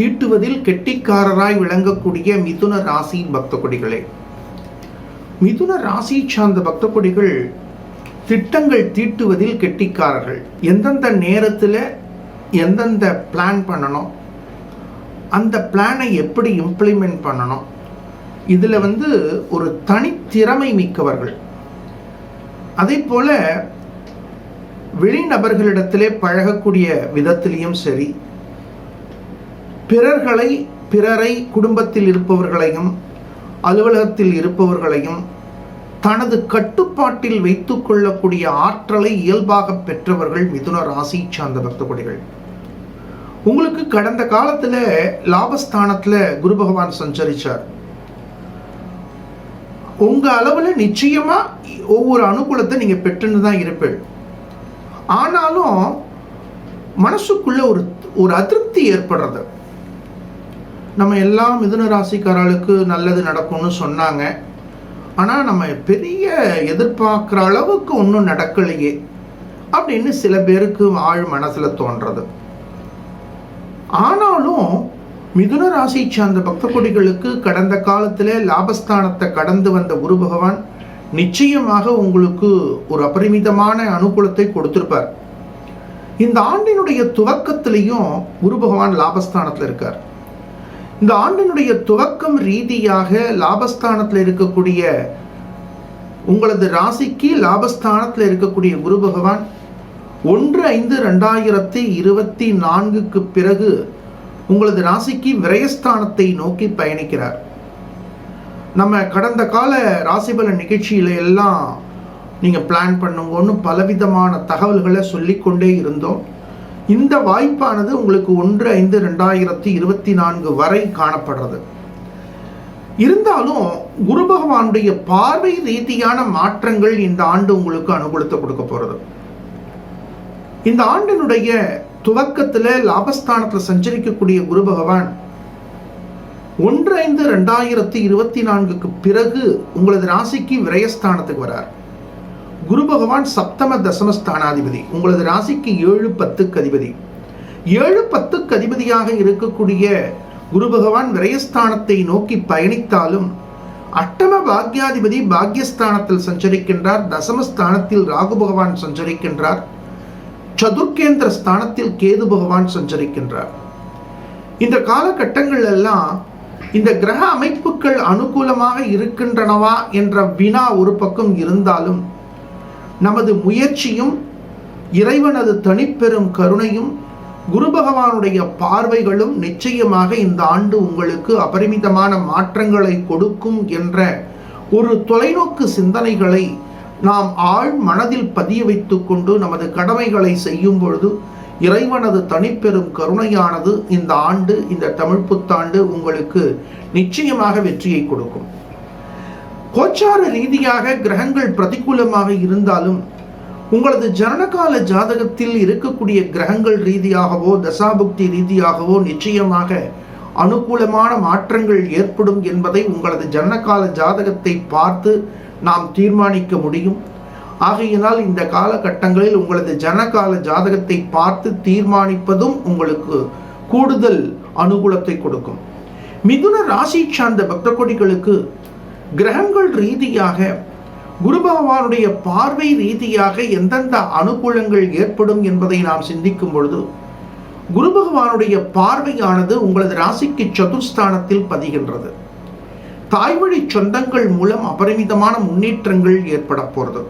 தீட்டுவதில் கெட்டிக்காரராய் விளங்கக்கூடிய மிதுன ராசியின் பக்த கொடிகளே மிதுன ராசியை சார்ந்த பக்த கொடிகள் திட்டங்கள் தீட்டுவதில் கெட்டிக்காரர்கள். எந்தெந்த நேரத்தில் எந்தெந்த பிளான் பண்ணணும் அந்த பிளானை எப்படி இம்ப்ளிமெண்ட் பண்ணணும் இதில் வந்து ஒரு தனித்திறமை மிக்கவர்கள். அதே போல் வெளிநபர்களிடத்திலே பழகக்கூடிய விதத்திலையும் சரி பிறர்களை பிறரை குடும்பத்தில் இருப்பவர்களையும் அலுவலகத்தில் இருப்பவர்களையும் தனது கட்டுப்பாட்டில் வைத்துக் கொள்ளக்கூடிய ஆற்றலை இயல்பாக பெற்றவர்கள் மிதுன ராசி சார்ந்த பக்தகுடிகள். உங்களுக்கு கடந்த காலத்தில் லாபஸ்தானத்தில் குரு பகவான் சஞ்சரிச்சார். உங்கள் அளவில் நிச்சயமாக ஒவ்வொரு அனுகூலத்தை நீங்கள் பெற்றுன்னு தான் இருப்பீள். ஆனாலும் மனசுக்குள்ளே ஒரு ஒரு அதிருப்தி ஏற்படுறது. நம்ம எல்லா மிதுன ராசிக்காரர்களுக்கு நல்லது நடக்கும்னு சொன்னாங்க. ஆனால் நம்ம பெரிய எதிர்பார்க்குற அளவுக்கு ஒன்றும் நடக்கலையே அப்படின்னு சில பேருக்கு ஆழ் மனசில் தோன்றது. ஆனாலும் மிதுன ராசி சார்ந்த பக்த கொடிகளுக்கு கடந்த காலத்தில் லாபஸ்தானத்தை கடந்து வந்த குரு பகவான் நிச்சயமாக உங்களுக்கு ஒரு அபரிமிதமான அனுகூலத்தை கொடுத்திருப்பார். இந்த ஆண்டினுடைய துவக்கத்திலையும் குரு பகவான் லாபஸ்தானத்தில் இருக்கார். இந்த ஆண்டினுடைய துவக்கம் ரீதியாக லாபஸ்தானத்தில் இருக்கக்கூடிய உங்களது ராசிக்கு லாபஸ்தானத்தில் இருக்கக்கூடிய குரு பகவான் ஒன்று ஐந்து ரெண்டாயிரத்தி இருபத்தி நான்குக்கு பிறகு உங்களது ராசிக்கு விரயஸ்தானத்தை நோக்கி பயணிக்கிறார். நம்ம கடந்த கால ராசிபல நிகழ்ச்சியில எல்லாம் நீங்கள் பிளான் பண்ணுங்கன்னு பலவிதமான தகவல்களை சொல்லிக்கொண்டே இருந்தோம். இந்த வாய்ப்பானது உங்களுக்கு ஒன்று ஐந்து ரெண்டாயிரத்தி இருபத்தி நான்கு வரை காணப்படுறது. இருந்தாலும் குரு பகவானுடைய பார்வை ரீதியான மாற்றங்கள் இந்த ஆண்டு உங்களுக்கு அனுகூலத்தை கொடுக்க போகிறது இந்த ஆண்டினுடைய துவக்கத்தில் லாபஸ்தானத்தில் சஞ்சரிக்கக்கூடிய குரு பகவான் ஒன்று ஐந்து ரெண்டாயிரத்தி இருபத்தி நான்குக்கு பிறகு உங்களது ராசிக்கு விரயஸ்தானத்துக்கு வரார். குரு பகவான் சப்தம தசமஸ்தானாதிபதி. உங்களது ராசிக்கு ஏழு பத்துக்கு அதிபதி. ஏழு பத்துக்கு அதிபதியாக இருக்கக்கூடிய குரு பகவான் விரயஸ்தானத்தை நோக்கி பயணித்தாலும் அட்டம பாக்யாதிபதி பாக்யஸ்தானத்தில் சஞ்சரிக்கின்றார். தசமஸ்தானத்தில் ராகு பகவான் சஞ்சரிக்கின்றார். சதுர்கேந்திர ஸ்தானத்தில் கேது பகவான் சஞ்சரிக்கின்றார். இந்த காலகட்டங்கள் எல்லாம் இந்த கிரக அமைப்புகள் அனுகூலமாக இருக்கின்றனவா என்ற வினா ஒரு பக்கம் இருந்தாலும் நமது முயற்சியும் இறைவனது தனிப்பெரும் கருணையும் குரு பகவானுடைய பார்வைகளும் நிச்சயமாக இந்த ஆண்டு உங்களுக்கு அபரிமிதமான மாற்றங்களை கொடுக்கும் என்ற ஒரு தொலைநோக்கு சிந்தனைகளை நாம் ஆழ் மனதில் பதிய வைத்துக்கொண்டு நமது கடமைகளை செய்யும் பொழுது இறைவனது தனிப்பெரும் கருணையானது இந்த ஆண்டு இந்த தமிழ் புத்தாண்டு உங்களுக்கு நிச்சயமாக வெற்றியை கொடுக்கும். கோச்சார ரீதியாக கிரகங்கள் பிரதிகூலமாக இருந்தாலும் உங்களது ஜனனகால ஜாதகத்தில் இருக்கக்கூடிய கிரகங்கள் ரீதியாகவோ தசாபுக்தி ரீதியாகவோ நிச்சயமாக அனுகூலமான மாற்றங்கள் ஏற்படும் என்பதை உங்களது ஜனனகால ஜாதகத்தை பார்த்து நாம் தீர்மானிக்க முடியும். ஆகையினால் இந்த காலகட்டங்களில் உங்களது ஜனகால ஜாதகத்தை பார்த்து தீர்மானிப்பதும் உங்களுக்கு கூடுதல் அனுகூலத்தை கொடுக்கும். மிதுன ராசி சார்ந்த பக்த கொடிகளுக்கு கிரகங்கள் ரீதியாக குரு பகவானுடைய பார்வை ரீதியாக எந்தெந்த அனுகூலங்கள் ஏற்படும் என்பதை நாம் சிந்திக்கும் பொழுது குரு பகவானுடைய பார்வையானது உங்களது ராசிக்கு சதுர்ஸ்தானத்தில் பதிகின்றது. தாய்வழி சொந்தங்கள் மூலம் அபரிமிதமான முன்னேற்றங்கள் ஏற்பட போகிறது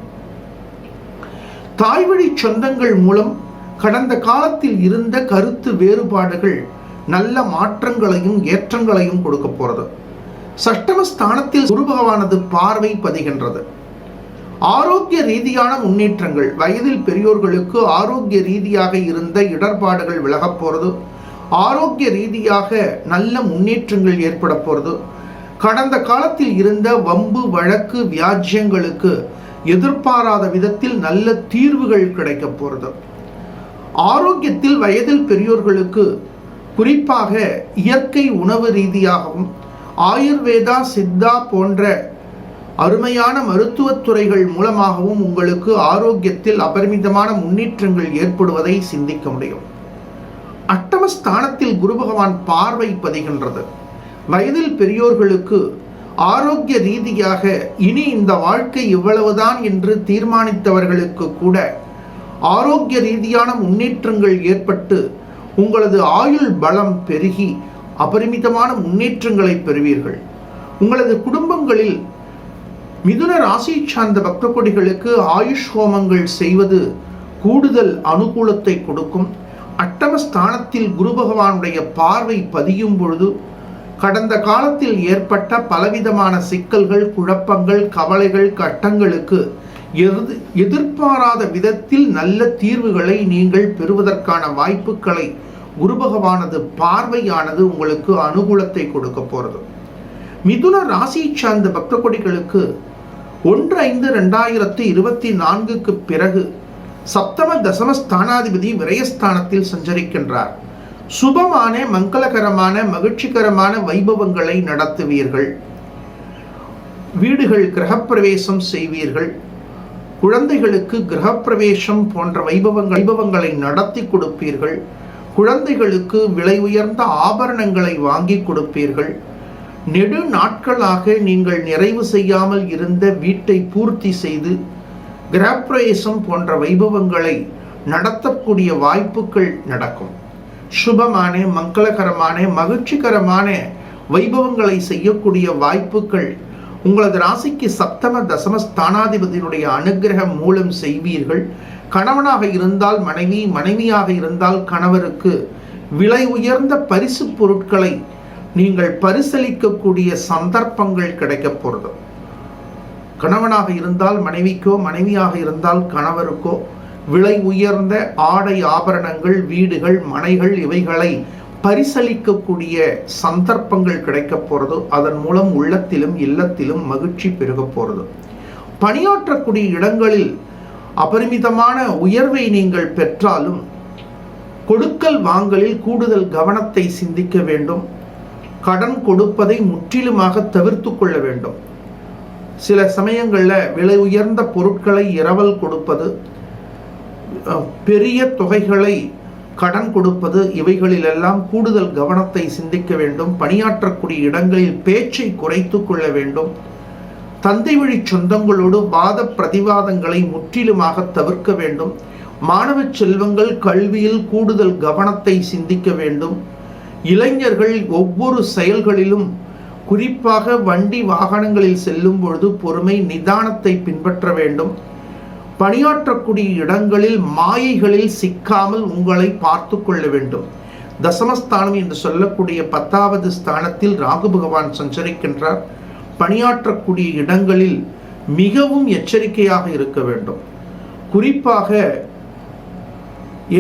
தாய்வழி சொந்தங்கள் மூலம் கடந்த காலத்தில் இருந்த கருத்து வேறுபாடுகள் நல்ல மாற்றங்களையும் ஏற்றங்களையும் கொடுக்க போகிறது சஷ்டமஸ்தானத்தில் குரு பகவானது பார்வை பதிகின்றது. ஆரோக்கிய ரீதியான முன்னேற்றங்கள். வயதில் பெரியோர்களுக்கு ஆரோக்கிய ரீதியாக இருந்த இடர்பாடுகள் விலகப் போகிறது ஆரோக்கிய ரீதியாக நல்ல முன்னேற்றங்கள் ஏற்பட போகிறது கடந்த காலத்தில் இருந்த வம்பு வழக்கு வியாஜ்யங்களுக்கு எதிர்பாராத விதத்தில் நல்ல தீர்வுகள் கிடைக்க போகிறது ஆரோக்கியத்தில் வயதில் பெரியோர்களுக்கு குறிப்பாக இயற்கை உணவு ரீதியாகவும் ஆயுர்வேதா சித்தா போன்ற அருமையான மருத்துவத்துறைகள் மூலமாகவும் உங்களுக்கு ஆரோக்கியத்தில் அபரிமிதமான முன்னேற்றங்கள் ஏற்படுவதை சிந்திக்க முடியும். அட்டமஸ்தானத்தில் குரு பகவான் பார்வை பதிகின்றது. வயதில் பெரியோர்களுக்கு ஆரோக்கிய ரீதியாக இனி இந்த வாழ்க்கை இவ்வளவுதான் என்று தீர்மானித்தவர்களுக்கு கூட ஆரோக்கிய ரீதியான முன்னேற்றங்கள் ஏற்பட்டு உங்களது ஆயுள் பலம் பெருகி அபரிமிதமான முன்னேற்றங்களை பெறுவீர்கள். உங்களது குடும்பங்களில் மிதுன ராசி சார்ந்த பக்த கொடிகளுக்கு ஆயுஷ் ஹோமங்கள் செய்வது கூடுதல் அனுகூலத்தை கொடுக்கும். அட்டமஸ்தானத்தில் குரு பகவானுடைய பார்வை பதியும் பொழுது கடந்த காலத்தில் ஏற்பட்ட பலவிதமான சிக்கல்கள் குழப்பங்கள் கவலைகள் கட்டங்களுக்கு எது எதிர்பாராத விதத்தில் நல்ல தீர்வுகளை நீங்கள் பெறுவதற்கான வாய்ப்புகளை குரு பகவானது பார்வையானது உங்களுக்கு அனுகூலத்தை கொடுக்க போகிறது மிதுன ராசி சார்ந்த பக்த கொடிகளுக்கு ஒன்று ஐந்து ரெண்டாயிரத்தி இருபத்தி நான்குக்கு பிறகு சப்தம தசம ஸ்தானாதிபதி விரயஸ்தானத்தில் சஞ்சரிக்கின்றார். சுபமான மங்களகரமான மகிழ்ச்சிகரமான வைபவங்களை நடத்துவீர்கள். வீடுகள் கிரகப்பிரவேசம் செய்வீர்கள். குழந்தைகளுக்கு கிரகப்பிரவேசம் போன்ற வைபவங்கள் வைபவங்களை நடத்தி கொடுப்பீர்கள். குழந்தைகளுக்கு விலை உயர்ந்த ஆபரணங்களை வாங்கி கொடுப்பீர்கள். நெடு நாட்களாக நீங்கள் நிறைவு செய்யாமல் இருந்த வீட்டை பூர்த்தி செய்து கிரகப்பிரவேசம் போன்ற வைபவங்களை நடத்தக்கூடிய வாய்ப்புகள் நடக்கும். சுபமான மங்களகரமான மகிழ்ச்சிகரமான வைபவங்களை செய்யக்கூடிய வாய்ப்புகள் உங்களது ராசிக்கு சப்தம தசம ஸ்தானாதிபதியினுடைய அனுகிரகம் மூலம் செய்வீர்கள். கணவனாக இருந்தால் மனைவி மனைவியாக இருந்தால் கணவருக்கு விலை உயர்ந்த பரிசு பொருட்களை நீங்கள் பரிசளிக்கக்கூடிய சந்தர்ப்பங்கள் கிடைக்கப் போகிறது கணவனாக இருந்தால் மனைவிக்கோ மனைவியாக இருந்தால் கணவருக்கோ விலை உயர்ந்த ஆடை ஆபரணங்கள் வீடுகள் மனைகள் இவைகளை பரிசளிக்கக்கூடிய சந்தர்ப்பங்கள் கிடைக்க போகிறது அதன் மூலம் உள்ளத்திலும் இல்லத்திலும் மகிழ்ச்சி பெருக போகிறது பணியாற்றக்கூடிய இடங்களில் அபரிமிதமான உயர்வை நீங்கள் பெற்றாலும் கொடுக்கல் வாங்கலில் கூடுதல் கவனத்தை சிந்திக்க வேண்டும். கடன் கொடுப்பதை முற்றிலுமாக தவிர்த்து கொள்ள வேண்டும். சில சமயங்களில் விலை உயர்ந்த பொருட்களை இரவல் கொடுப்பது பெரிய தொகைகளை கடன் கொடுப்பது இவைகளிலெல்லாம் கூடுதல் கவனத்தை சிந்திக்க வேண்டும். பணியாற்றக்கூடிய இடங்களில் பேச்சை குறைத்து கொள்ள வேண்டும். தந்தை வழி சொந்தங்களோடு வாத பிரதிவாதங்களை முற்றிலுமாக தவிர்க்க வேண்டும். மாணவ செல்வங்கள் கல்வியில் கூடுதல் கவனத்தை சிந்திக்க வேண்டும். இளைஞர்கள் ஒவ்வொரு செயல்களிலும் குறிப்பாக வண்டி வாகனங்களில் செல்லும் பொழுது பொறுமை நிதானத்தை பின்பற்ற வேண்டும். பணியாற்றக்கூடிய இடங்களில் மாயைகளில் சிக்காமல் உங்களை பார்த்து கொள்ள வேண்டும். தசமஸ்தானம் என்று சொல்லக்கூடிய பத்தாவது ஸ்தானத்தில் ராகு பகவான் சஞ்சரிக்கின்றார். பணியாற்றக்கூடிய இடங்களில் மிகவும் எச்சரிக்கையாக இருக்க வேண்டும். குறிப்பாக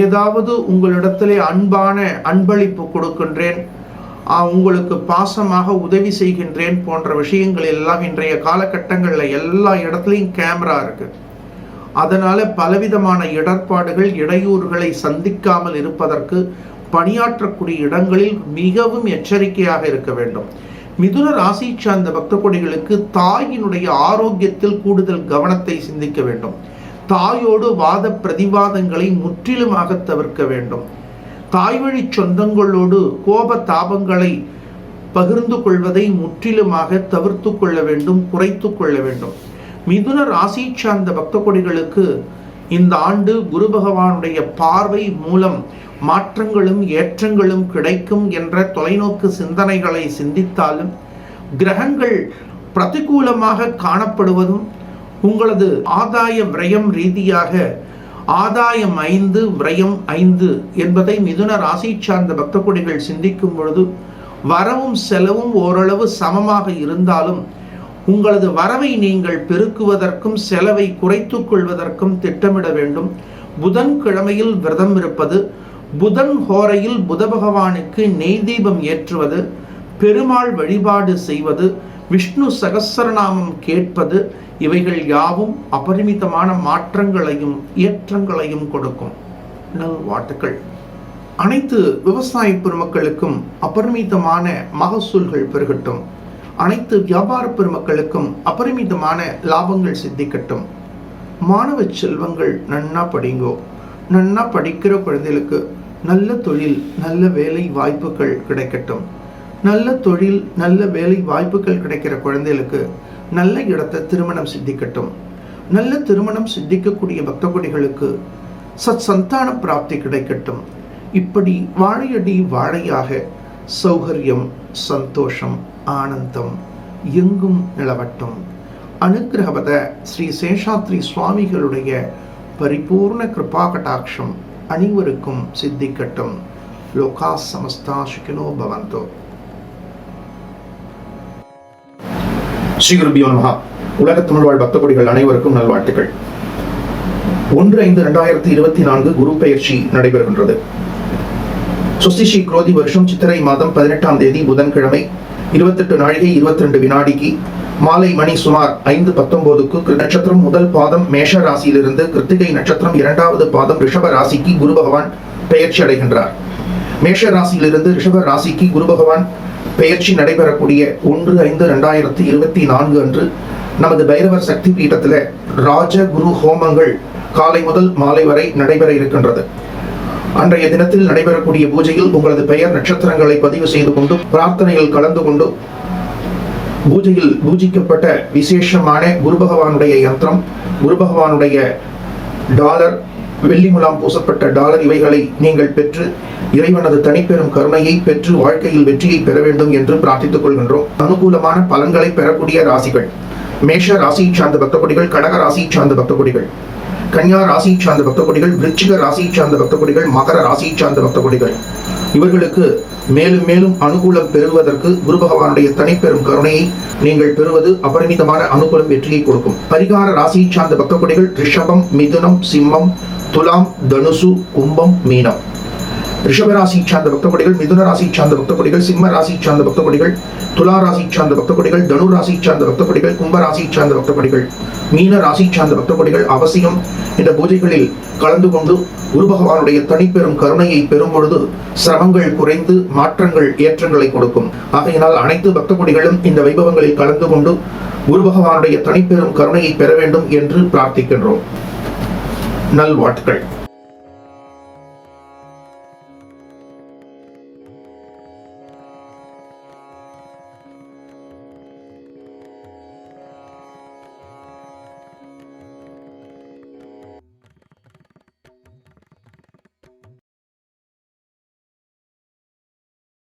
ஏதாவது உங்களிடத்திலே அன்பான அன்பளிப்பு கொடுக்கின்றேன் உங்களுக்கு பாசமாக உதவி செய்கின்றேன் போன்ற விஷயங்கள் எல்லாம் இன்றைய காலகட்டங்களில் எல்லா இடத்துலையும் கேமரா இருக்குது அதனால பலவிதமான இடர்பாடுகள் இடையூறுகளை சந்திக்காமல் இருப்பதற்கு பணியாற்றக்கூடிய இடங்களில் மிகவும் எச்சரிக்கையாக இருக்க வேண்டும். மிதுன ராசி சார்ந்த பக்த கொடிகளுக்கு தாயினுடைய ஆரோக்கியத்தில் கூடுதல் கவனத்தை சிந்திக்க வேண்டும். தாயோடு வாத பிரதிவாதங்களை முற்றிலுமாக தவிர்க்க வேண்டும். தாய் வழி சொந்தங்களோடு கோப தாபங்களை பகிர்ந்து கொள்வதை முற்றிலுமாக தவிர்த்து கொள்ள வேண்டும் குறைத்து கொள்ள வேண்டும். மிதுன ராசி சார்ந்த பக்த கொடிகளுக்கு இந்த ஆண்டு குரு பகவானுடைய பார்வை மூலம் மாற்றங்களும் ஏற்றங்களும் கிடைக்கும் என்ற தொலைநோக்கு சிந்தனைகளை சிந்தித்தாலும் கிரகங்கள் பிரதிகூலமாக காணப்படுவதும் உங்களது ஆதாய விரயம் ரீதியாக ஆதாயம் ஐந்து விரயம் ஐந்து என்பதை மிதுன ராசி சார்ந்த பக்த கொடிகள் சிந்திக்கும் பொழுது வரவும் செலவும் ஓரளவு சமமாக இருந்தாலும் உங்களது வரவை நீங்கள் பெருக்குவதற்கும் செலவை குறைத்துக் கொள்வதற்கும் திட்டமிட வேண்டும். புதன்கிழமையில் விரதம் இருப்பது புதன் ஹோரையில் புத பகவானுக்கு நெய் தீபம் ஏற்றுவது பெருமாள் வழிபாடு செய்வது விஷ்ணு சகசரநாமம் கேட்பது இவைகள் யாவும் அபரிமிதமான மாற்றங்களையும் ஏற்றங்களையும் கொடுக்கும். நல்வாழ்த்துக்கள் அனைத்து விவசாய பெருமக்களுக்கும் அபரிமிதமான மகசூல்கள் பெருகட்டும். அனைத்து வியாபார பெருமக்களுக்கும் அபரிமிதமான லாபங்கள் சித்திக்கட்டும். மாணவ செல்வங்கள் நன்னா படிங்கோ. நன்னா படிக்கிற குழந்தைகளுக்கு நல்ல தொழில் நல்ல வேலை வாய்ப்புகள் கிடைக்கட்டும். நல்ல தொழில் நல்ல வேலை வாய்ப்புகள் கிடைக்கிற குழந்தைகளுக்கு நல்ல இடத்தை திருமணம் சித்திக்கட்டும். நல்ல திருமணம் சித்திக்கக்கூடிய பக்தகுடிகளுக்கு சத் சந்தான பிராப்தி கிடைக்கட்டும். இப்படி வாழையடி வாழையாக சௌகரியம் சந்தோஷம் ஆனந்தம் எங்கும் நிலவட்டும். அனுகிரகவத ஸ்ரீ சேஷாத்ரி சுவாமிகளுடைய பரிபூர்ண கிருபா கடாட்சம் அனைவருக்கும் சித்திக்கட்டும். லோகா சமஸ்தா சுகினோ பவந்தோ. ஸ்ரீ குருபியோ மகா உலக தமிழ்வாழ் பக்த கொடிகள் அனைவருக்கும் நல்வாழ்த்துக்கள். ஒன்று ஐந்து ரெண்டாயிரத்தி இருபத்தி நான்கு குரு பெயர்ச்சி நடைபெறுகின்றது. சுஸ்திஷி குரோதி வருஷம் சித்திரை மாதம் பதினெட்டாம் தேதி புதன்கிழமை இருபத்தெட்டு நாழிகை இருபத்தி ரெண்டு வினாடிக்கு மாலை மணி சுமார் ஐந்து பத்தொன்பதுக்கு நட்சத்திரம் முதல் பாதம் மேஷ ராசியிலிருந்து கிருத்திகை நட்சத்திரம் இரண்டாவது பாதம் ரிஷப ராசிக்கு குரு பகவான் பெயர்ச்சி அடைகின்றார். மேஷ ராசியிலிருந்து ரிஷப ராசிக்கு குரு பகவான் பெயர்ச்சி நடைபெறக்கூடிய ஒன்று ஐந்து ரெண்டாயிரத்தி இருபத்தி நான்கு அன்று நமது பைரவர் சக்தி பீடத்தில் ராஜ குரு ஹோமங்கள் காலை முதல் மாலை வரை நடைபெற இருக்கின்றது. அன்றைய தினத்தில் நடைபெறக்கூடிய பூஜையில் உங்களது பெயர் நட்சத்திரங்களை பதிவு செய்து கொண்டும் பிரார்த்தனையில் கலந்து கொண்டும் பூஜையில் பூஜிக்கப்பட்ட விசேஷமான குரு பகவானுடைய யந்திரம் குரு பகவானுடைய டாலர் வெள்ளி முலாம் பூசப்பட்ட டாலர் இவைகளை நீங்கள் பெற்று இறைவனது தனிப்பெரும் கருணையை பெற்று வாழ்க்கையில் வெற்றியை பெற வேண்டும் என்று பிரார்த்தித்துக் கொள்கின்றோம். அனுகூலமான பலன்களை பெறக்கூடிய ராசிகள். மேஷ ராசி சார்ந்த பக்தகொடிகள் கடக ராசி சார்ந்த பக்தகொடிகள் கன்யா ராசி சார்ந்த பக்தகொடிகள் விருச்சிக ராசி சார்ந்த பக்தகொடிகள் மகர ராசி சார்ந்த பக்தகொடிகள். இவர்களுக்கு மேலும் மேலும் அனுகூலம் பெறுவதற்கு குரு பகவானுடைய தனிப்பெரும் கருணையை நீங்கள் பெறுவது அபரிமிதமான அனுகூலம் வெற்றியை கொடுக்கும். பரிகார ராசி சார்ந்த பக்கக்குடிகள் ரிஷபம் மிதுனம் சிம்மம் துலாம் தனுசு கும்பம் மீனம். ரிஷபராசி சார்ந்த பக்தகொடிகள் மிதுன ராசி சார்ந்த பக்தகொடிகள் சிம்ம ராசி சார்ந்த பக்தபடிகள் துலா ராசி சார்ந்த பக்தபடிகள் தனு ராசி சார்ந்த பக்தகொடிகள் கும்ப ராசி சார்ந்த பக்தகொடிகள் மீன ராசி சார்ந்த பக்தகொடிகள் அவசியம். இந்த பூஜைகளில் கலந்து கொண்டு குரு பகவானுடைய தனிப்பெரும் கருணையை பெறும் பொழுது சிரமங்கள் குறைந்து மாற்றங்கள் ஏற்றங்களை கொடுக்கும். ஆகையினால் அனைத்து பக்தபடிகளும் இந்த வைபவங்களில் கலந்து கொண்டு குரு பகவானுடைய தனிப்பெரும் கருணையை பெற வேண்டும் என்று பிரார்த்திக்கின்றோம். நல்வாழ்த்துக்கள்.